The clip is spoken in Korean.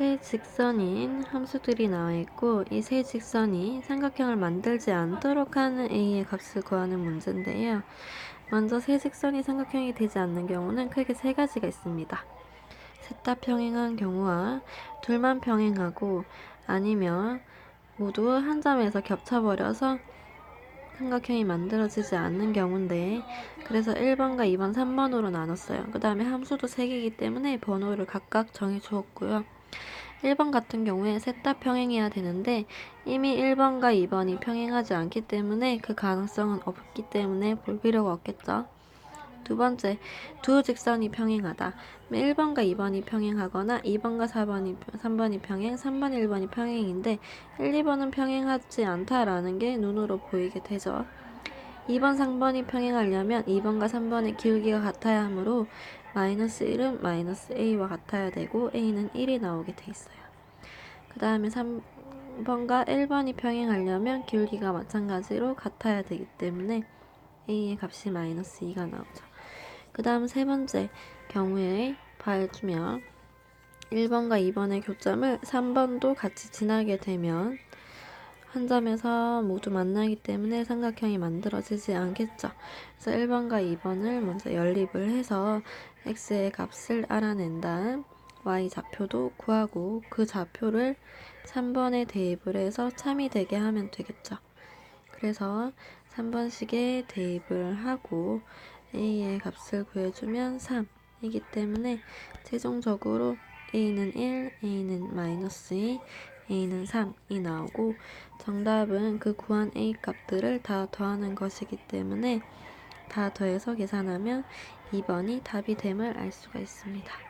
세 직선인 함수들이 나와 있고 이 세 직선이 삼각형을 만들지 않도록 하는 a의 값을 구하는 문제인데요. 먼저 세 직선이 삼각형이 되지 않는 경우는 크게 세 가지가 있습니다. 셋 다 평행한 경우와 둘만 평행하고 아니면 모두 한 점에서 겹쳐버려서 삼각형이 만들어지지 않는 경우인데 그래서 1번과 2번, 3번으로 나눴어요. 그 다음에 함수도 3개이기 때문에 번호를 각각 정해 주었고요. 1번 같은 경우에 셋 다 평행해야 되는데 이미 1번과 2번이 평행하지 않기 때문에 그 가능성은 없기 때문에 볼 필요가 없겠죠. 두 번째, 두 직선이 평행하다. 1번과 2번이 평행하거나 2번과 4번이, 3번이 평행, 3번, 1번이 평행인데 1, 2번은 평행하지 않다라는 게 눈으로 보이게 되죠. 2번, 3번이 평행하려면 2번과 3번의 기울기가 같아야 하므로 마이너스 1은 마이너스 a와 같아야 되고 a는 1이 나오게 돼 있어요. 그 다음에 3번과 1번이 평행하려면 기울기가 마찬가지로 같아야 되기 때문에 a의 값이 마이너스 2가 나오죠. 그 다음 세 번째 경우에 봐주면 1번과 2번의 교점을 3번도 같이 지나게 되면 한 점에서 모두 만나기 때문에 삼각형이 만들어지지 않겠죠. 그래서 1번과 2번을 먼저 연립을 해서 x의 값을 알아낸 다음 y 좌표도 구하고 그 좌표를 3번에 대입을 해서 참이 되게 하면 되겠죠. 그래서 3번씩에 대입을 하고 a의 값을 구해주면 3이기 때문에 최종적으로 a는 1, a는 마이너스 2, a는 3이 나오고 정답은 그 구한 a 값들을 다 더하는 것이기 때문에 다 더해서 계산하면 2번이 답이 됨을 알 수가 있습니다.